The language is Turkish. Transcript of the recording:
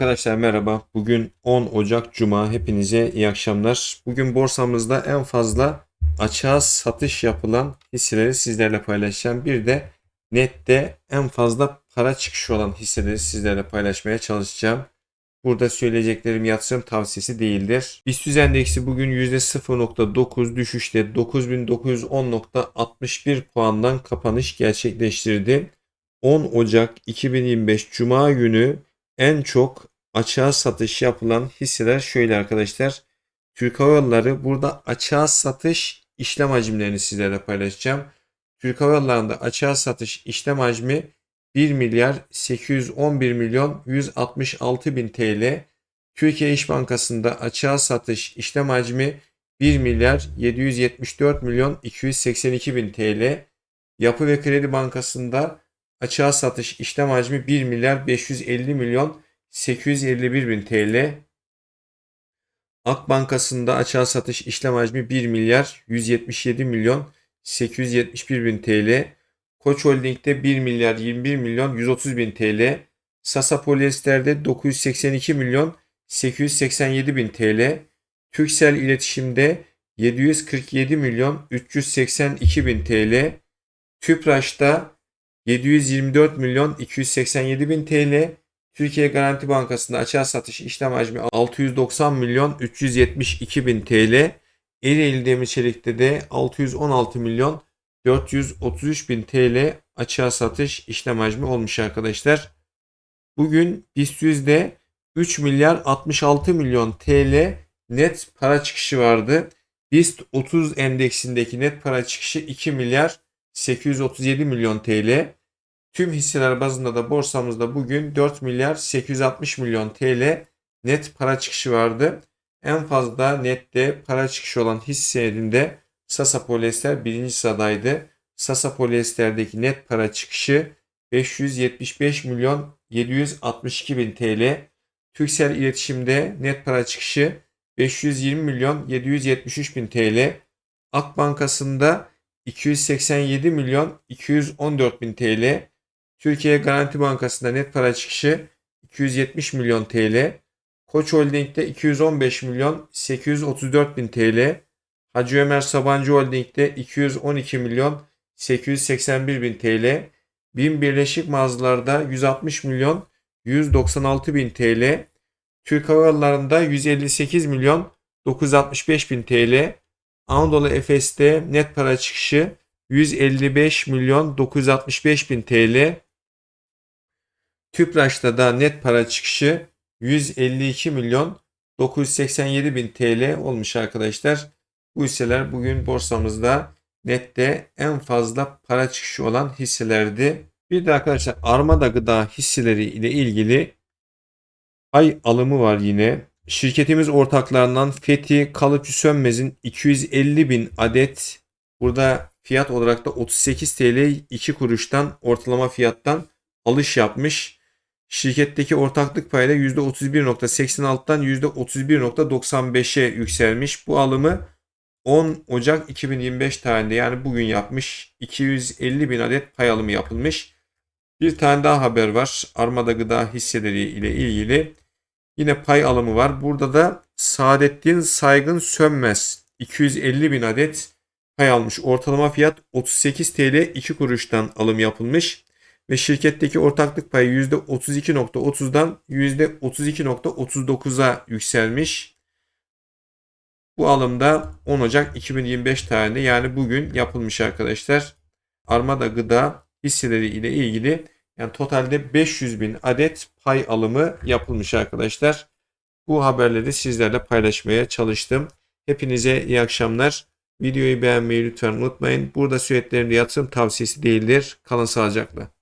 Arkadaşlar merhaba. Bugün 10 Ocak Cuma. Hepinize iyi akşamlar. Bugün borsamızda en fazla açığa satış yapılan hisseleri sizlerle paylaşacağım. Bir de nette en fazla para çıkışı olan hisseleri sizlerle paylaşmaya çalışacağım. Burada söyleyeceklerim yatırım tavsiyesi değildir. BIST endeksi bugün %0.9 düşüşle 9910.61 puandan kapanış gerçekleştirdi. 10 Ocak 2025 Cuma günü en çok açığa satış yapılan hisseler şöyle arkadaşlar. Türk Hava Yolları burada açığa satış işlem hacimlerini sizlerle paylaşacağım. Türk Hava Yolları'nda açığa satış işlem hacmi 1 milyar 811 milyon 166 bin TL. Türkiye İş Bankası'nda açığa satış işlem hacmi 1 milyar 774 milyon 282 bin TL. Yapı ve Kredi Bankası'nda açığa satış işlem hacmi 1 milyar 550 milyon 851 bin TL. Ak Bankası'nda açığa satış işlem hacmi 1 milyar 177 milyon 871 bin TL. Koç Holding'de 1 milyar 21 milyon 130 bin TL. Sasa Polyester'de 982 milyon 887 bin TL. Türksel İletişim'de 747 milyon 382 bin TL. Tüpraş'ta 724 milyon 287 bin TL. Türkiye Garanti Bankası'nda açığa satış işlem hacmi 690 milyon 372 bin TL. Ereğli Demir Çelik'te de 616 milyon 433 bin TL açığa satış işlem hacmi olmuş arkadaşlar. Bugün BIST 100'de 3 milyar 66 milyon TL net para çıkışı vardı. BIST 30 endeksindeki net para çıkışı 2 milyar 837 milyon TL. Tüm hisseler bazında da borsamızda bugün 4 milyar 860 milyon TL net para çıkışı vardı. En fazla nette para çıkışı olan hisse senedinde Sasa Polyester birinci sıradaydı. Sasa Polyester'deki net para çıkışı 575 milyon 762 bin TL. Türksel İletişim'de net para çıkışı 520 milyon 773 bin TL. Ak Bankası'nda 287 milyon 214 bin TL. Türkiye Garanti Bankası'nda net para çıkışı 270 milyon TL. Koç Holding'de 215 milyon 834 bin TL. Hacı Ömer Sabancı Holding'de 212 milyon 881 bin TL. BİM Birleşik Mağazalar'da 160 milyon 196 bin TL. Türk Hava Yolları'nda 158 milyon 965 bin TL. Anadolu Efes'te net para çıkışı 155 milyon 965 bin TL. Tüpraş'ta da net para çıkışı 152 milyon 987 bin TL olmuş arkadaşlar. Bu hisseler bugün borsamızda nette en fazla para çıkışı olan hisselerdi. Bir de arkadaşlar Armada Gıda hisseleri ile ilgili ay alımı var yine. Şirketimiz ortaklarından Fethi Kalıcı Sönmez'in 250 bin adet burada fiyat olarak da 38 TL 2 kuruştan ortalama fiyattan alış yapmış. Şirketteki ortaklık payı da %31.86'dan %31.95'e yükselmiş. Bu alımı 10 Ocak 2025 tarihinde yani bugün yapmış 250 bin adet pay alımı yapılmış. Bir tane daha haber var. Armada Gıda hisseleri ile ilgili. Yine pay alımı var. Burada da Saadettin Saygın Sönmez 250 bin adet pay almış. Ortalama fiyat 38 TL 2 kuruştan alım yapılmış. Ve şirketteki ortaklık payı %32.30'dan %32.39'a yükselmiş. Bu alımda 10 Ocak 2025 tarihinde yani bugün yapılmış arkadaşlar. Armada Gıda hisseleri ile ilgili yani totalde 500 bin adet pay alımı yapılmış arkadaşlar. Bu haberleri sizlerle paylaşmaya çalıştım. Hepinize iyi akşamlar. Videoyu beğenmeyi lütfen unutmayın. Burada sürekli yatırım tavsiyesi değildir. Kalın sağlıcakla.